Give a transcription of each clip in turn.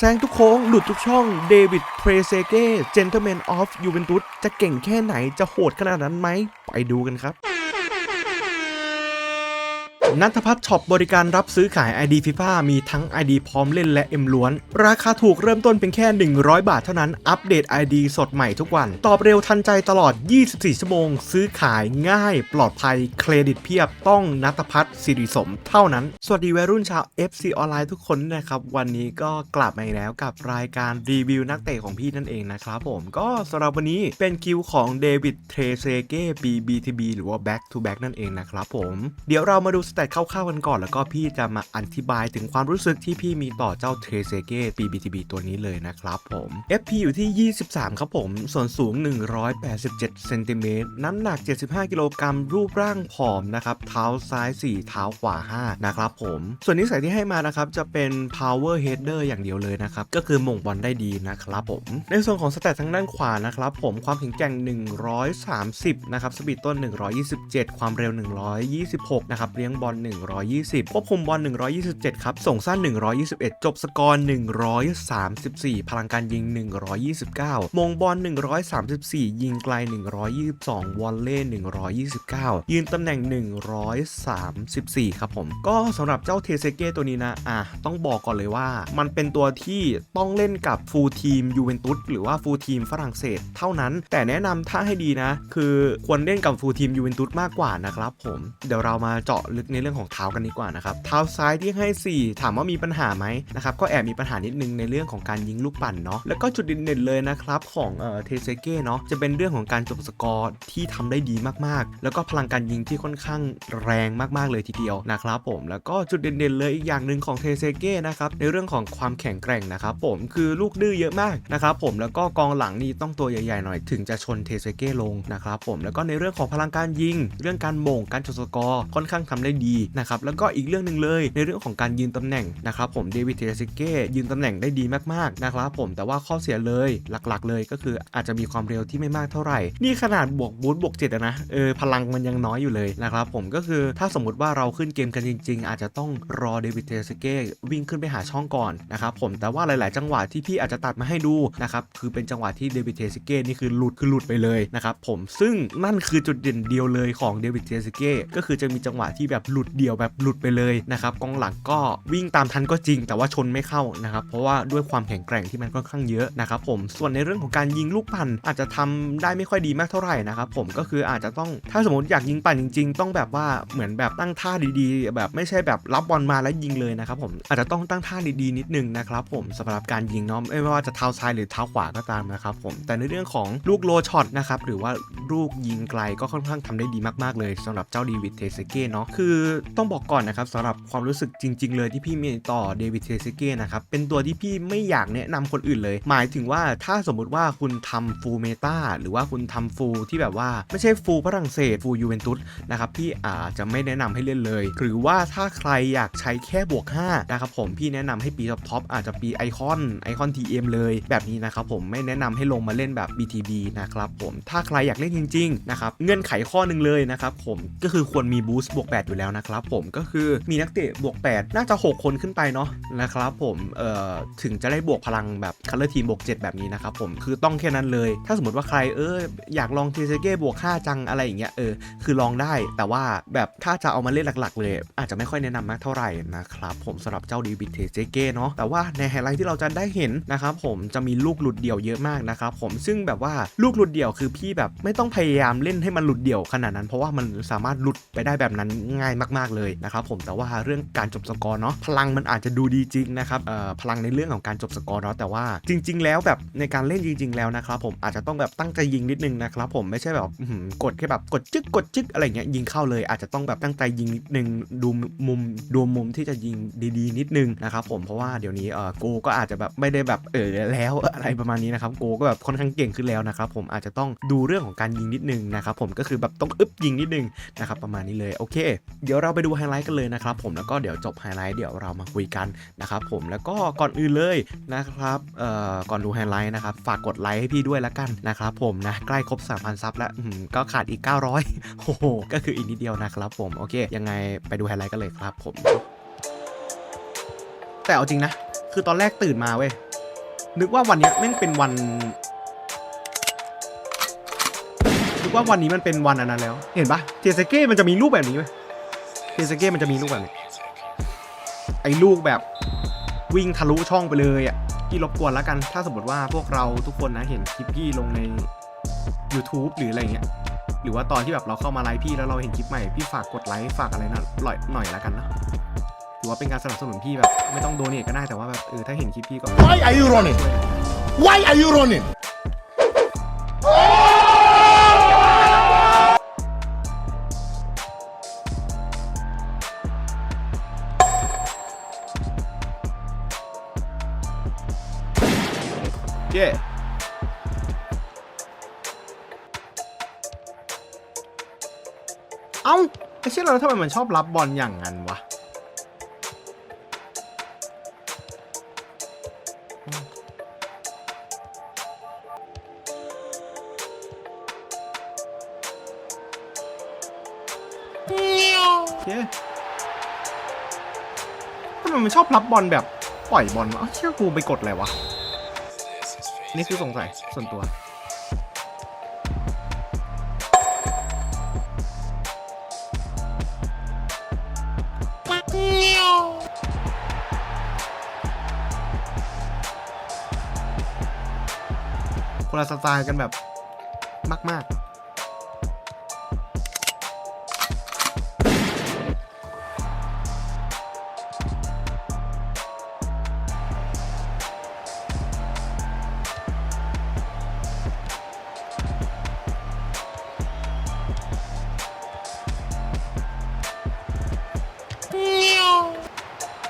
แซงทุกโค้ง หลุดทุกช่องเดวิดเพรเซเก้เจนเทอร์แมนออฟยูเวนตุสจะเก่งแค่ไหนจะโหดขนาดนั้นไหม ไปดูกันครับ นัทพัฒน์ช็อปบริการรับซื้อขาย ID FIFA มีทั้ง ID พร้อมเล่นและ M ล้วน ราคาถูกเริ่มต้นเป็นแค่ 100 บาทเท่านั้น อัปเดต ID สดใหม่ทุกวัน ตอบเร็วทันใจตลอด 24 ชั่วโมง ซื้อขายง่าย ปลอดภัย เครดิตเพียบ ต้องนัทพัฒน์สิริสมเท่านั้น สวัสดีวัยรุ่นชาว FC ออนไลน์ทุกคนนะครับ วันนี้ก็กลับมาอีกแล้วกับรายการรีวิวนักเตะของพี่นั่นเองนะครับผม ก็สำหรับวันนี้เป็นคิวของเดวิด เทรเซเก้ BBTB หรือว่า Back to Back นั่นเองนะครับผม เดี๋ยวเรามาดูสเตตคร่าวๆกันก่อนแล้วก็พี่จะมาอธิบายถึงความรู้สึกที่พี่มีต่อเจ้าเทรเซเก้ BBTB ตัวนี้เลยนะครับผม FP อยู่ที่ 23 ครับผม ส่วนสูง 187เซนติเมตรน้ำหนัก 75 กิโลกรัมรูปร่างผอมนะครับ เท้าซ้าย 4 เท้าขวา 5 นะครับผม ส่วนนิสัยที่ให้มานะครับ จะเป็น power header อย่างเดียวเลยนะครับ ก็คือม่งบอลได้ดีนะครับผม ในส่วนของสเตตทางด้านขวานะครับผมความแข็งแกร่ง 130 นะครับสปีดต้น 127 ความเร็ว 126 นะครับเลี้ยงบอลอล 120 ควบคุมบอล 127 ครับ ส่งสั้น 121 จบสกอร์ 134 พลังการยิง 129 มงบอล 134 ยิงไกล 122 วอลเล่129 ยืนตำแหน่ง 134 ครับผม ก็สำหรับเจ้าเทเซเก้ตัวนี้นะ อะ ต้องบอกก่อนเลยว่า มันเป็นตัวที่ต้องเล่นกับฟูลทีมยูเวนตุสหรือว่าฟูลทีมฝรั่งเศสเท่านั้น แต่แนะนำถ้าให้ดีนะ คือควรเล่นกับฟูลทีมยูเวนตุสมากกว่านะครับผม เดี๋ยวเรามาเจาะลึกในในเรื่องของเท้ากันดีกว่านะครับเท้าซ้ายที่ให้ 4 ถามว่ามีปัญหาไหมนะครับก็แอบมีปัญหานิดนึงในเรื่องของการยิงลูกปั่นเนาะแล้วก็จุดเด่นๆเลยนะครับของเอ่อเทเซเก้เนาะจะเป็นเรื่องของการจบสกอร์ที่ทำได้ดีมากๆ แล้วก็พลังการยิงที่ค่อนข้างแรงมากๆเลยทีเดียวนะครับผมแล้วก็จุดเด่นๆเลยอีกอย่างหนึ่งของเทเซเก้นะครับในเรื่องของความแข็งแกร่งนะครับผมคือลูกดื้อเยอะมากนะครับผมแล้วก็กองหลังนี่ต้องตัวใหญ่ๆหน่อยถึงจะชนเทเซเก้ลงนะครับผมแล้วก็ในเรื่องของพลังการยิง เรื่องการโมงการจบสกอร์ค่อนข้างทำได้ดีนะครับแล้วก็อีกเรื่องหนึ่งเลย ในเรื่องของการยืนตำแหน่งนะครับผมเดวิดเทเซเก้ยืนตำแหน่งได้ดีมากๆนะครับผมแต่ว่าข้อเสียเลยหลักๆ เลยก็คืออาจจะมีความเร็วที่ไม่มากเท่าไหร่ นี่ขนาดบวกบูทบวกเจ็ดนะเออพลังมันยังน้อยอยู่เลยนะครับผมก็คือถ้าสมมติว่าเราขึ้นเกมกันจริง ๆ อาจจะต้องรอเดวิดเทเซเก้วิ่งขึ้นไปหาช่องก่อนนะครับผมแต่ว่าหลาย ๆ จังหวะที่พี่อาจจะตัดมาให้ดูนะครับคือเป็นจังหวะที่เดวิดเทเซเก้นี่คือหลุดคือหลุดไปเลยนะครับผมซึ่งนั่นคือจุดเด่นเดียวเลยของเดวิดเทเซเก้ก็คือจะมีจังหวะที่แบบหลุดเดี่ยวแบบหลุดไปเลยนะครับกองหลังก็วิ่งตามทันก็จริง แต่ว่าชนไม่เข้านะครับเพราะว่าด้วยความแข็งแกร่งที่มันค่อนข้างเยอะนะครับผมส่วนในเรื่องของการยิงลูกปั่นอาจจะทำได้ไม่ค่อยดีมากเท่าไหร่นะครับผมก็คืออาจจะต้องถ้าสมมติอยากยิงปั่นจริง ๆ ต้องแบบว่าเหมือนแบบตั้งท่าดีๆ แบบไม่ใช่แบบรับบอลมาแล้วยิงเลยนะครับผมอาจจะต้องตั้งท่าดีๆนิดนึงนะครับผมสำหรับการยิงเนาะไม่ว่าจะเท้าซ้ายหรือเท้าขวาก็ตามนะครับผมแต่ในเรื่องของลูกโลช็อตนะครับหรือว่าลูกยิงไกลก็ค่อนข้างทำได้ดีมากๆเลยสำหรับเจ้าเดวิดเทเซเก้เนาะคือต้องบอกก่อนนะครับสำหรับความรู้สึกจริง ๆ เลยที่พี่มีต่อเดวิดเทเซเก้นะครับเป็นตัวที่พี่ไม่อยากแนะนำคนอื่นเลย หมายถึงว่าถ้าสมมุติว่าคุณทำฟูลเมตาหรือว่าคุณทำฟูลที่แบบว่าไม่ใช่ฟูลฝรั่งเศสฟูลยูเวนตุสนะครับพี่อาจจะไม่แนะนำให้เล่นเลย หรือว่าถ้าใครอยากใช้แค่บวก5นะครับผมพี่แนะนำให้ปีท็อปอาจจะปีไอคอนไอคอน TM เลยแบบนี้นะครับผมไม่แนะนำให้ลงมาเล่นแบบ BTB นะครับผมถ้าใครอยากเล่นจริงๆนะครับเงื่อนไขข้อหนึ่งเลยนะครับผมก็คือควรมีบูสต์บวก8อยู่แล้วนะครับผมก็คือมีนักเตะบวก 8 น่าจะ 6 คนขึ้นไปเนาะนะครับผมเอ่อถึงจะได้บวกพลังแบบคัลเลอร์ทีมบวก 7 แบบนี้นะครับผมคือต้องแค่นั้นเลย ถ้าสมมติว่าใครเอออยากลองเทเซเก้บวก 5 จังอะไรอย่างเงี้ยเออคือลองได้แต่ว่าแบบถ้าจะเอามาเล่นหลักๆ เลย อาจจะไม่ค่อยแนะนำมากเท่าไหร่นะครับผมสำหรับเจ้าดีบิทเทเซเก้เนาะแต่ว่าในไฮไลท์ที่เราจะได้เห็นนะครับผมจะมีลูกหลุดเดี่ยวเยอะมากนะครับผมซึ่งแบบว่าลูกหลุดเดี่ยวคือพี่แบบไม่ต้องพยายามเล่นให้มันหลุดเดี่ยวขนาดนั้น เพราะว่ามันสามารถหลุดไปได้แบบนั้นง่ายมากๆเลยนะครับผมแต่ว่าเรื่องการจบสกอร์เนาะพลังมันอาจจะดูดีจริงนะครับพลังในเรื่องของการจบสกอร์เนาะแต่ว่าจริง ๆ แล้วแบบในการเล่นจริง ๆ แล้วนะครับผมอาจจะต้องแบบตั้งใจยิงนิดนึงนะครับผมไม่ใช่แบบกดแค่แบบกดจึ๊กกดจึ๊กอะไรเงี้ยยิงเข้าเลย อาจจะต้องแบบตั้งใจยิงนิดนึงดูมุมดูมุมที่จะยิงดี ๆ นิดนึงนะครับผมเพราะว่าเดี๋ยวนี้เออโกก็อาจจะแบบไม่ได้แบบเออแล้วอะไรประมาณนี้นะครับโกก็แบบค่อนข้างเก่งขึ้นแล้วนะครับผมอาจจะต้องดูเรื่องของการยิงนิดนึงนะครับผมก็คือแบบต้องอึบยิงนิดนึงนะครับประมาณนี้เลยโอเคเดี๋ยวเราไปดูไฮไลท์กันเลยนะครับผมแล้วก็เดี๋ยวจบไฮไลท์เดี๋ยวเรามาคุยกันนะครับผมแล้วก็ก่อนอื่นเลยนะครับเอ่อก่อนดูไฮไลท์นะครับฝากกดไลค์ให้พี่ด้วยละกันนะครับผมนะใกล้ครบ 3,000 ซับแล้วก็ขาดอีก 900โอ้โหก็คืออีกนิดเดียวนะครับผมโอเค ยังไงไปดูไฮไลท์กันเลยครับผม แต่เอาจริงนะ คือตอนแรกตื่นมาเว้ยนึกว่าวันนี้แม่งเป็นวันนึกว่าวันนี้มันเป็นวันอันนั้นแล้ว เห็นปะเทสเก้มันจะมีลูกแบบนี้ไหม เทสเก้มันจะมีลูกแบบนี้ไอ้ลูกแบบวิ่งทะลุช่องไปเลยอะพี่รบกวนแล้วกัน ถ้าสมมติว่าพวกเราทุกคนนะเห็นคลิปพี่ลงใน YouTube หรืออะไรเงี้ย หรือว่าตอนที่แบบเราเข้ามาไลฟ์พี่แล้วเราเห็นคลิปใหม่ พี่ฝากกดไลค์ฝากอะไรนะหน่อยหน่อยแล้วกันนะถือว่าเป็นการสนับสนุนพี่แบบ ไม่ต้องโดเนทก็ได้แต่ว่าแบบเออถ้าเห็นคลิปพี่ก็ Why are you running? Why are you running? เอ้าไอ้เชี่ยเราทำไมมันชอบรับบอลอย่างนั้นวะโอเคทำไมมันชอบรับบอลแบบปล่อยบอลวะเอ้าเชี่ยกูไปกดอะไรวะ นี่คือสงสัยส่วนตัว คนละสไตล์กันแบบมากๆ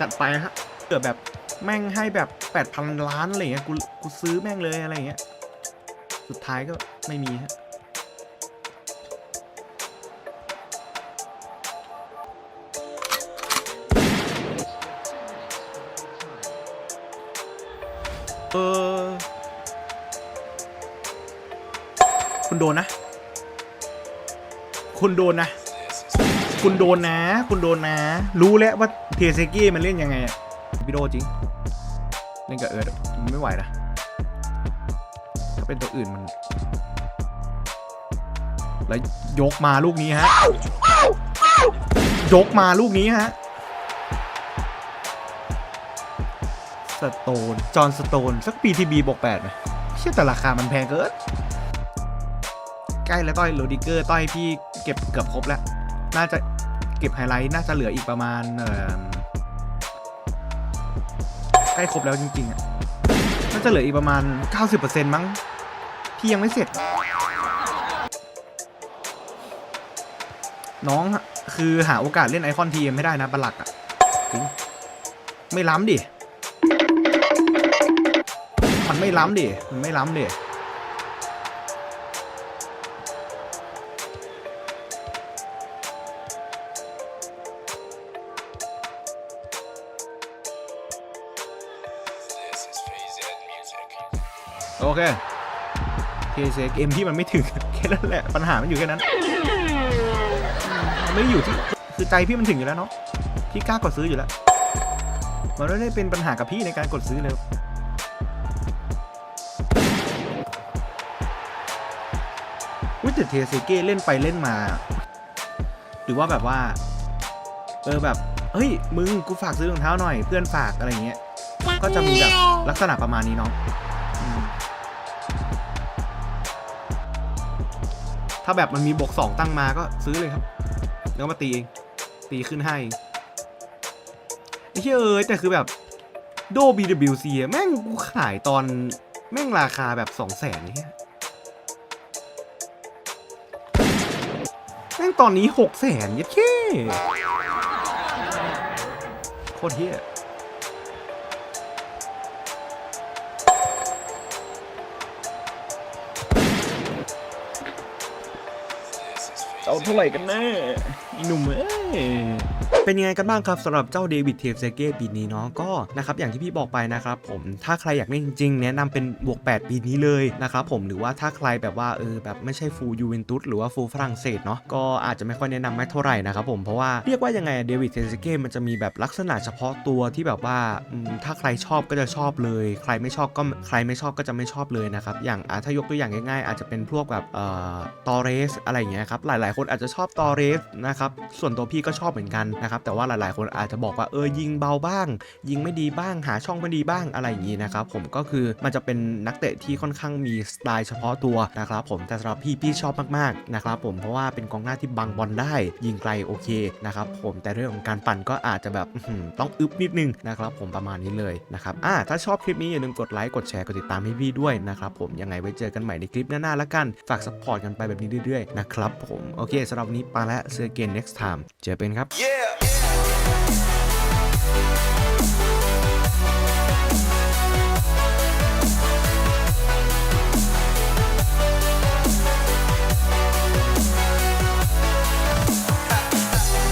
จัดไปฮะเกิดแบบแม่งให้แบบ 8,000 ล้านอะไรเงี้ยกูกูซื้อแม่งเลยอะไรเงี้ย สุดท้ายก็ไม่มีฮะเออคุณโดนนะ คุณโดนนะ คุณโดนนะ คุณโดนนะ รู้แล้วว่าเทเซกี้มันเล่นยังไงอะพี่โดจริง เล่นกับเอิร์ดไม่ไหวนะ ถ้าเป็นตัวอื่นมัน แล้วยกมาลูกนี้ฮะ ยกมาลูกนี้ฮะ สโตน จอห์นสโตน สักปีทีบีบวกแปดไหมเชื่อแต่ราคามันแพงเกิน ใกล้แล้วต้อยโรดิเกอร์ ต้อยพี่เก็บเกือบครบแล้ว น่าจะเก็บไฮไลท์ น่าจะเหลืออีกประมาณ ใกล้ครบแล้วจริงๆอะ จะเหลืออีกประมาณ 90%มั้ง ที่ยังไม่เสร็จ น้องคือหาโอกาสเล่นไอคอนทีมไม่ได้นะประหลักอะไม่ล้ำดิ มันไม่ล้ำดิ มันไม่ล้ำดิ โอเคเคเซเกมที่มันไม่ถึงแค่นั้นแหละปัญหามันอยู่แค่นั้นมันไม่ได้อยู่ที่คือใจพี่มันถึงอยู่แล้วเนาะพี่กล้ากดซื้ออยู่แล้วมันไม่ได้เป็นปัญหากับพี่ในการกดซื้อเลยวิแต่เทเซเก้เล่นไปเล่นมา หรือว่าแบบว่า เออแบบเฮ้ยมึงกูฝากซื้อรองเท้าหน่อยเพื่อนฝากอะไรเงี้ยก็จะมีแบบลักษณะประมาณนี้เนาะ ถ้าแบบมันมีบวกสองตั้งมาก็ซื้อเลยครับแล้วมาตีเองตีขึ้นให้ไอ้เหี้ยเอยแต่คือแบบโด BWC อะแม่งกูขายตอนแม่งราคาแบบสองแสนเนี่ยแม่งตอนนี้หกแสนยัดเค้โคตรเฮี้ย เอาเท่าไหร่กันแน่หนุ่มเอ้ยเป็นยังไงกันบ้างครับสำหรับเจ้าเดวิดเทฟเซเก้ปีนี้เนาะก็นะครับอย่างที่พี่บอกไปนะครับผมถ้าใครอยากเล่นจริงๆแนะนำเป็นบวก 8 ปีนี้เลยนะครับผมหรือว่าถ้าใครแบบว่าเออแบบไม่ใช่ฟูยูเวนตุสหรือว่าฟูฝรั่งเศสเนาะก็อาจจะไม่ค่อยแนะนำไม่เท่าไหร่นะครับผมเพราะว่าเรียกว่ายังไงเดวิดเทฟเซเก้มันจะมีแบบลักษณะเฉพาะตัวที่แบบว่าถ้าใครชอบก็จะชอบเลย ใครไม่ชอบก็ใครไม่ชอบก็จะไม่ชอบเลยนะครับอย่างถ้ายกตัวอย่างง่ายๆ อาจจะเป็นพวกแบบเอ่อตอเรสอะไรอย่างเงี้ยครับหลายๆคนอาจจะชอบตอเรสนะครับส่วนตัวพี่ก็ชอบเหมือนกันนะครับแต่ว่าหลายๆ คนอาจจะบอกว่าเออยิงเบาบ้าง ยิงไม่ดีบ้างหาช่องไม่ดีบ้างอะไรอย่างงี้นะครับผมก็คือมันจะเป็นนักเตะที่ค่อนข้างมีสไตล์เฉพาะตัวนะครับผมแต่สำหรับพี่พี่ชอบมากๆนะครับผมเพราะว่าเป็นกองหน้าที่บังบอลได้ยิงไกลโอเคนะครับผมแต่เรื่องของการปั่นก็อาจจะแบบต้องอึบนิดนึงนะครับผมประมาณนี้เลยนะครับอ่าถ้าชอบคลิปนี้อย่าลืมกดไลค์กดแชร์กดติดตามให้พี่ด้วยนะครับผมยังไงไว้เจอกันใหม่ในคลิปหน้าๆแล้วกันฝากซัพพอร์ตกันไปแบบนี้เรื่อยๆนะครับผมโอเคสำหรับวันนี้ไปแล้วเจอกัน next time เจอเป็นครับ Yeah.